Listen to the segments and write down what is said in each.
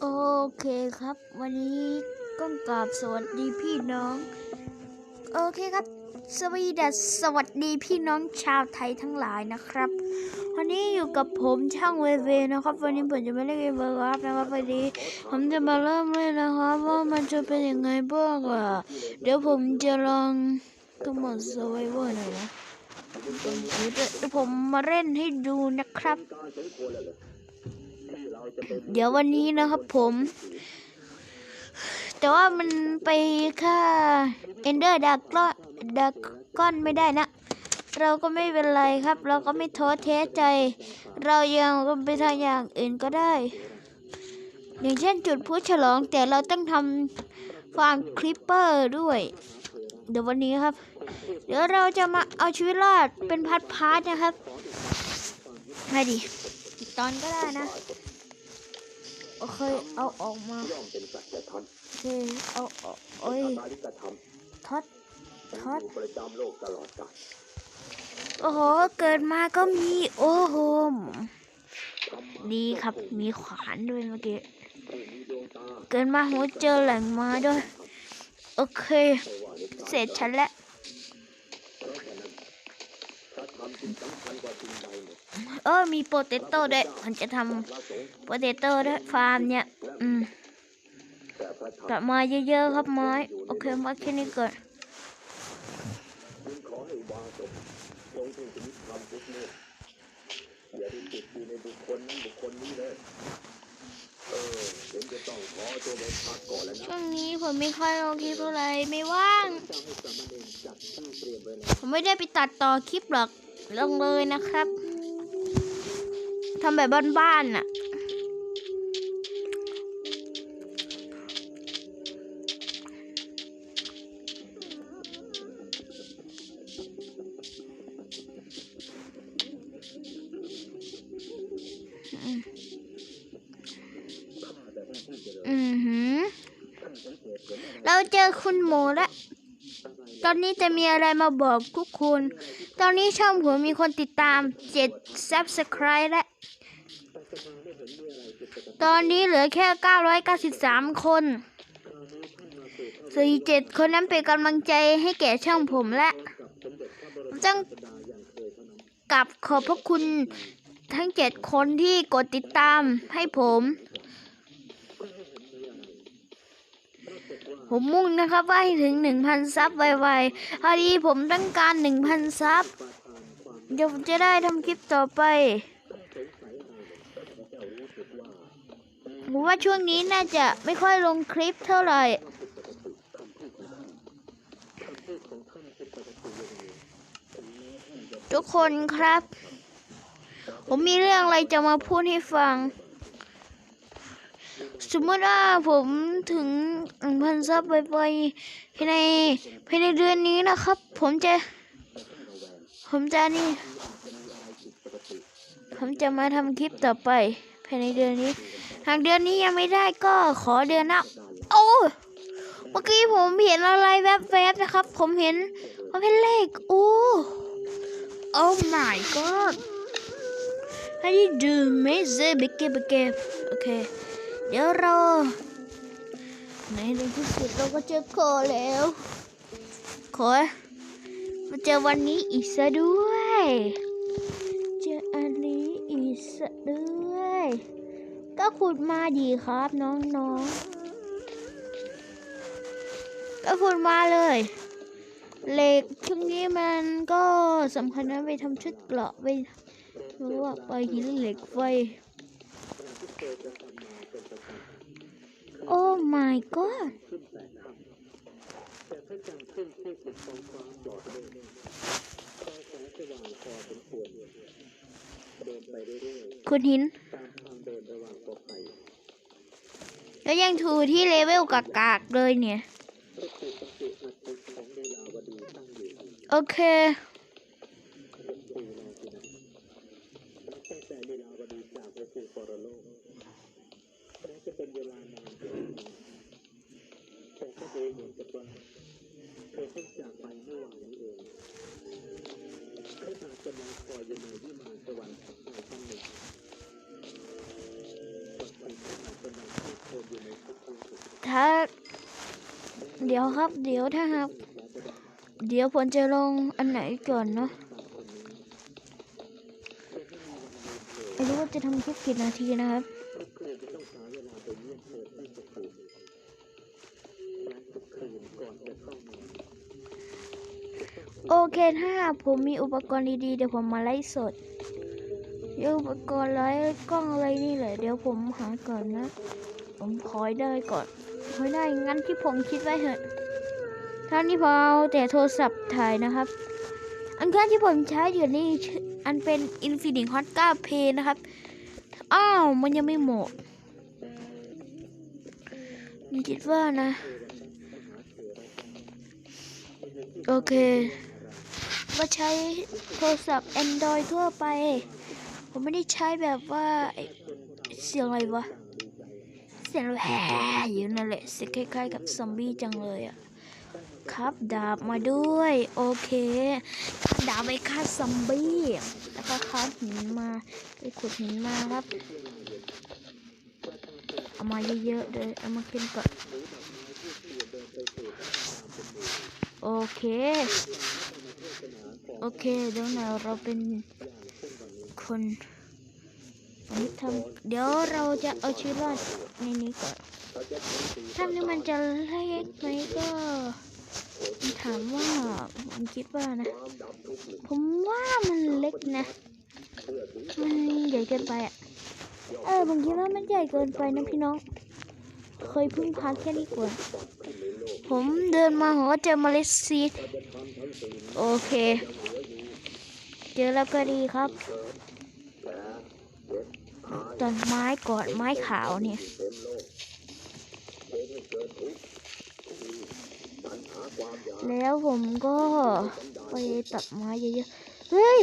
โอเคครับ วันนี้ก้องกราบสวัสดีพี่น้อง โอเคครับ สวีดัสสวัสดีพี่น้องชาวไทยทั้งหลายนะครับ วันนี้อยู่กับผมช่างเวเวนะครับ วันนี้ผมจะไม่เล่นเกมเบอร์ครับนะครับวันนี้ผมจะมาเริ่มเล่นนะครับ ว่ามันจะเป็นยังไงบ้างอะเดี๋ยวผมจะลองก็หมดสไวเวอร์หน่อยนะเดี๋ยวผมมาเล่นให้ดูนะครับ เดี๋ยววันนี้นะครับผม แต่ว่ามันไปค่าเอนเดอร์ดักก็ดักก้อนไม่ได้นะ เราก็ไม่เป็นไรครับ เราก็ไม่ท้อแท้ใจ เรายังไปทำอย่างอื่นก็ได้ อย่างเช่นจุดพลุฉลองแต่เราต้องทำฟาร์มคลิปเปอร์ด้วย เดี๋ยววันนี้ครับ เดี๋ยวเราจะมาเอาชีวิตรอดเป็นพัดพาร์ทนะครับให้ดิอีตอนก็ได้นะ เคเอาออกมาย่อมเป็นสัจธรรมโอเคเอาออกโอ้ยตาลิกธรรมท็อตท็อตอยู่ประจำโลกตลอดกาลโอ้โห เกิดมาก็มีโอ้โหดีครับมีขวานด้วยเมื่อกี้ เกิดมาหัวเจอแหล่งมาด้วย โอเค เสร็จฉันแล้ว เพราะฉะนั้นพระธรรมจึงสำคัญกว่าสิ่งใดหมดเออมีโปเตโต้ด้วยมันจะทำโปเตโต้ด้วยฟาร์มเนี่ยอืมกลับมาเยอะๆครับไม้โอเคมาแค่นี้ก่อนขอให้อุบาสกจงถึงชีวิตธรรมทุกเมื่ออย่าได้ติดอยู่ในบุคคลนั้นบุคคลนี้เลยเออเดี๋ยวงขอตัวไปพักก่อนแล้วนะช่วงนี้ผมไม่ค่อยลงคลิปเท่าไรไม่ว่าง ผมไม่ได้ไปตัดต่อคลิปหรอก ลงเลยนะครับทำแบบบ้านๆน่ะอือหือเราเจอคุณหมูแล้ว ตอนนี้จะมีอะไรมาบอกทุกคน ตอนนี้ช่องผมมีคนติดตาม7 subscribe แล้ว ตอนนี้เหลือแค่ 993 คน47คนนั้นเป็นกำลังใจให้แก่ช่องผมและต้องกับขอบพระคุณทั้ง7คนที่กดติดตามให้ผม ผมมุ่งนะครับว่าให้ถึง 1,000 ซับไวๆพอดีผมต้องการ 1,000 ซับ เดี๋ยวผมจะได้ทำคลิปต่อไป ผมว่าช่วงนี้น่าจะไม่ค่อยลงคลิปเท่าไหร่ทุกคนครับ ผมมีเรื่องอะไรจะมาพูดให้ฟัง สมมติว่าผมถึง หนึ่งพันซับไปไปภายในภายในเดือนนี้นะครับ ผมจะ ผมจะนี่ ผมจะมาทำคลิปต่อไปภายในเดือนนี้ หากเดือนนี้ยังไม่ได้ก็ขอเดือนหน้าโอ้เมื่อกี้ผมเห็นอะไรแวบๆนะครับ ผมเห็นมันเป็นเลขโอ้ Oh my god How do you do ไม่เซบิกเก็บเก็บโอเค เดี๋ยวเรา ในที่สุดเราก็เจอโคแล้วขอมาเจอวันนี้อีกซะด้วย เจออันนี้อีกซะด้วย ก็ขุดมาดีครับน้องๆ ก็ขุดมาเลย เหล็กช่วงนี้มันก็สำคัญนะไปทำชุดเกราะไปหรือว่าไปหินเหล็กไฟ my god คุณหินแล้วยังถูที่เลเวลกากๆเลยเนี่ย โอเคเวลาวดีจากพระภูปรโลกแม้จะเป็นเวลานาน เพียงไรแต่ก็ดูเหมือนกับว่าเธอเพิ่งจากไปเมื่อวานนี้เองเขาอาจจะมาคอยอยู่ในวิมานสวรรค์ในครั้งหนึ่งถ้าเดี๋ยวครับ เดี๋ยวถ้าครับเดี๋ยวผมจะลงอันไหนก่อนเนาะไม่รู้ว่าจะทำคลิปกี่นาทีนะครับ โอเคถ้าผมมีอุปกรณ์ดีๆ เดี๋ยวผมมาไลฟ์สดเดี๋ยวอุปกรณ์ไลฟ์กล้องอะไรนี่แหละ เดี๋ยวผมหาก่อนนะ ผมขอให้ได้ก่อนขอให้ได้ งั้นที่ผมคิดไว้เถอะท่านี้พอเอาแต่โทรศัพท์ถ่ายนะครับ อันเครื่องที่ผมใช้อยู่นี่อันเป็น Infinix Hot 9 Play นะครับ อ้าว มันยังไม่หมดคิดว่านะ โอเค ก็ใช้โทรศัพท์ Android ทั่วไป ผมไม่ได้ใช้แบบว่าเสียงอะไรวะ เสียงแหอยู่นั่นแหละเสียงคล้ายๆกับซอมบี้จังเลยอะครับดาบมาด้วย โอเค ดาบไปฆ่าซอมบี้แล้วก็ค้าหินมาไปขุดหินมาครับเอามาเยอะๆเลยเอามาขึ้นก่อนโอเค โอเคเดี๋ยวเราเราเป็นคนอันนี้ทำเดี๋ยวเราจะเอาชีวิตรอดในนี้ก่อนถ้านี้มันจะเล็กไหมก็ถามว่าผมคิดว่านะ ผมว่ามันเล็กนะ มันใหญ่เกินไปอะ เออผมคิดว่ามันใหญ่เกินไปนะพี่น้อง เคยพึ่งพาแค่นี้ก่อน ผมเดินมาผมก็เจอเมล็ดซีดโอเค เจอแล้วก็ดีครับต้นไม้กอนไม้ขาวเนี่ยแล้วผมก็ไปตัดไม้เยอะๆ เฮ้ย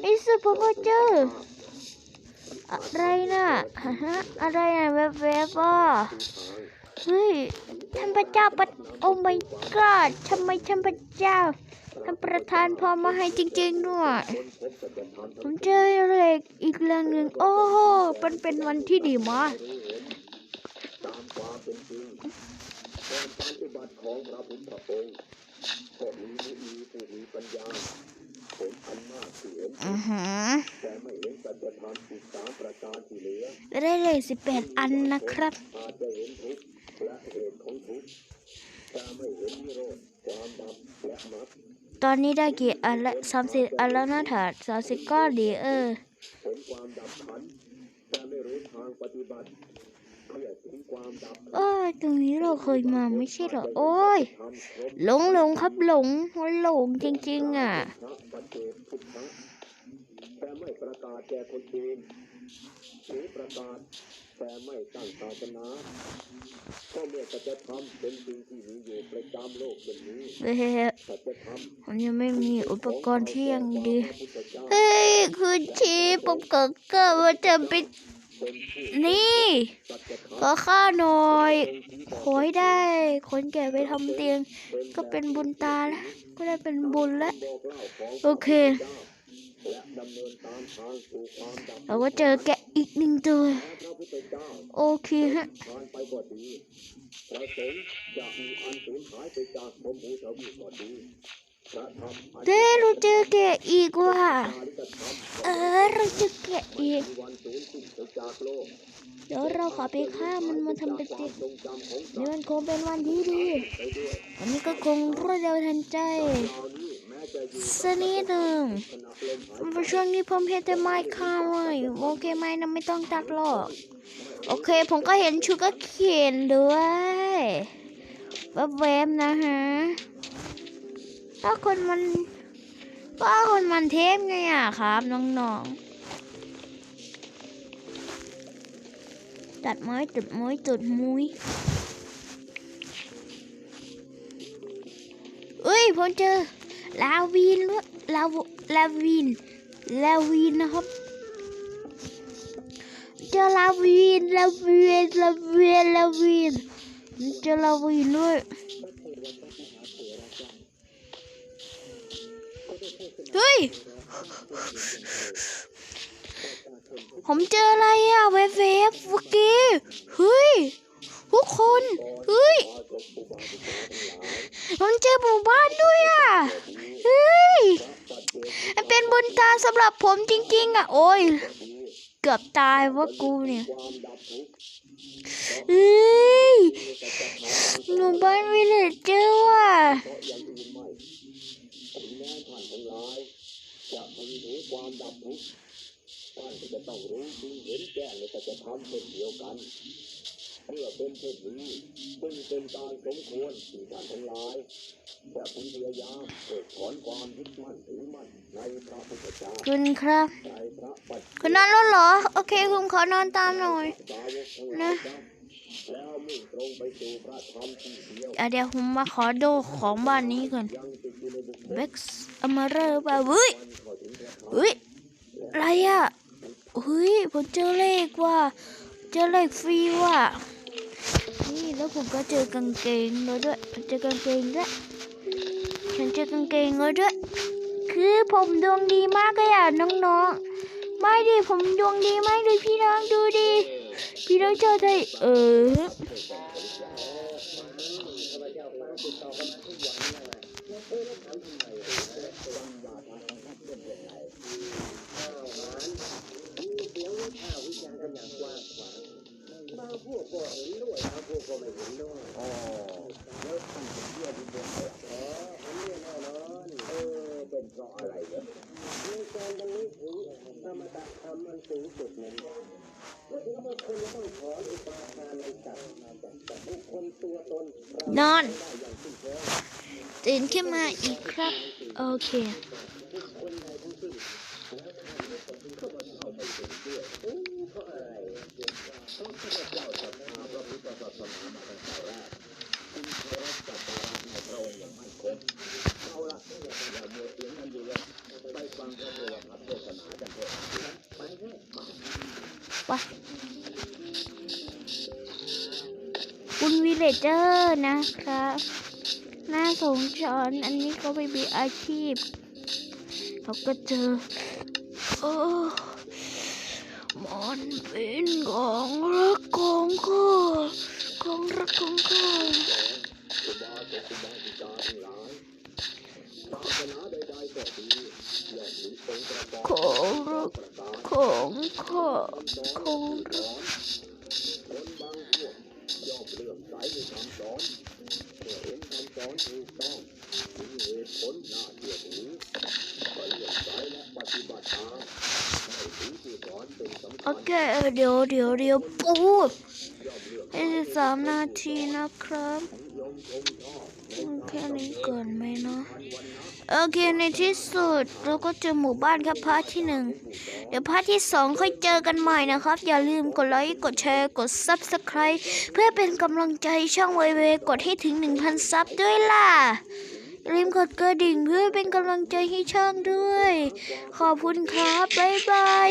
ไอ้สุผมก็เจอ อะไรนะฮะฮะอะไรน่ะแวบๆอะเฮ้ย ท่านพระเจ้าปะโอ้ my god ทำไมท่านพระเจ้าท่านประธานพอมาให้จริงๆด้วยผมเจอเหล็กอีกเรื่องหนึ่งโอ้โหมันเป็นวันที่ดีมากอือหือได้เลยสิบแปดอันนะครับ ตอนนี้ได้กี่อันละสามสิบอันแล้วนะถาดสามสิบก้อนดีเออโอ้ยตรงนี้เราเคยมาไม่ใช่เหรอ โอ้ย หลงหลงครับหลงมันหลงจริง ๆ อะ ไม่ประกาศแก่คนอื่นหรือประกาศแต่ไม่ตั้งศาสนาก็เมื่อสัจธรรมเป็นสิ่งที่มีอยู่ประจำโลกเป็นนี้เฮ้ยสัจธรรมผมยังไม่มีอุปกรณ์ที่ยังดีพระพุทธเจ้าเฮ้ยคุณชีผมก็เกิดว่าจะไปนี่ขอข้าวหน่อยขอให้ได้คนแก่ไปทำเตียง ก็เป็นบุญตาแล้วก็ได้เป็นบุญแล้วบอกเล่าของโอเคและดำ เราก็เจอแกะอีกหนึ่งตัวพระพุทธเจ้าโอเคฮะผ่านไปก็ดีพระสงฆ์จะมีอันสูญหายไปจากสมภูทวีก็ดีพระธรรมอันเด้เราเจอแกะอีกว่ะจาเออเราเจอแกะอีก เดี๋ยวเราขอไปฆ่ามันมาทำเป็นตียงทรงจำของนี่มันคงเป็นวันที่ดีวันนี้ก็คงรวดเร็วทันใจ สักนิดหนึ่งช่วงนี้ผมเห็นแต่ไม้ข้าเลยโอเคไหมนะไม่ต้องตัดหรอกโอเค ผมก็เห็นชูก็เขียนด้วยแวบๆนะฮะถ้าคนมันก็คนมันเทพไงอะครับน้องๆตัดไม้ตัดไม้ตัดมุ้ยเอ้ยผมเจอ ลาวินลาลาวินลาวินนะครับเจอลาวินลาวินลาวินลาวินเจอลาวินด้วยเฮ้ย ผมเจออะไรอะเวฟเวฟเมื่อกี้ เฮ้ย ทุกคน เฮ้ย มันเจอหมู่บ้านด้วยอะ เฮ้ย มันเป็นบุญตาสำหรับผมจริง ๆ อะ โอ้ย เกือบตายว่ากูเนี่ยเฮ้ย หมู่บ้านวิลเลจเจอว่ะจะมีถึงความดับทุกข์ท่านก็จะต้องรู้จริงเห็นแจ้งในสัจธรรมเช่นเดียวกัน เมื่อเป็นเช่นนี้ซึ่งเป็นการสมควรที่ท่านทั้งหลายจะพึงพยายามเพิกถอนความยึดมั่นถือมั่นในพระพุทธเจ้าคุณครับ ในพระปัจคุณนอนแล้วเหรอ โอเคผมขอนอนตามหน่อย สาวกทั้งหลายครับแล้วมุ่งตรงไปสู่พระธรรมที่เดียวอะเดี๋ยวผมมาขอดูของบ้านนี้ก่อนยังติดอยู่ในบุคคล เบ็กซ์อมาเรอร์ป่ะเฮ้ยเข้าถึงพระธรรมเฮ้ย อะไรอะเฮ้ยผมเจอเลขว่ะเจอเลขฟรีว่ะ นี่แล้วผมก็เจอกางเกงแล้วด้วยเจอกางเกงด้วยฉันเจอกางเกงแล้วด้วย คือผมดวงดีมากเลยอะน้องๆไม่ดิผมดวงดีมากเลยพี่น้องดูดิพี่น้องเจอได้เออเป็นเพราะอะไรเนี่ยในการบรรลุถึงธรรมตะธรรมมันสูงสุดนั้นแล้วถึงบุคคลจะต้องถอนอุปาทานในสัตว์มาจากจากบุคคลตัวตนนอนตื่นขึ้นมาอีกครับ โอเค เจอร์นะครับน่าสงสารอันนี้เขาไม่มีอาชีพเขาก็เจอ โอ้มันเป็นของรักของข้าของรักของข้าของรักของข้าของรัก สอนถูกต้องถึงเหตุผลน่าเชื่อถือก็เลื่อมใสและปฏิบัติตามให้ถือผู้สอนเป็นสำโอคัญเคเดี๋ยวเดี๋ยวเดี๋ยวปูดให้สามนาทีนะครับแค่นี้เกินไหมเนาะ โอเคในที่สุดเราก็เจอหมู่บ้านครับพาร์ทที่หนึ่งเดี๋ยวพาร์ทที่สองค่อยเจอกันใหม่นะครับ อย่าลืมกดไลค์กดแชร์กด Subscribe เพื่อเป็นกำลังใจช่องไวเวกดให้ถึง 1,000 ซับด้วยล่ะลืมกดกระดิ่งเพื่อเป็นกำลังใจให้ช่องด้วย ขอบคุณครับ บ๊ายบาย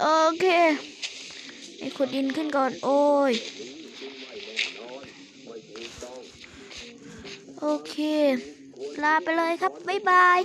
โอเคไอ้ขุดดินขึ้นก่อน โอ้ย โอเค ลาไปเลยครับ บ๊ายบาย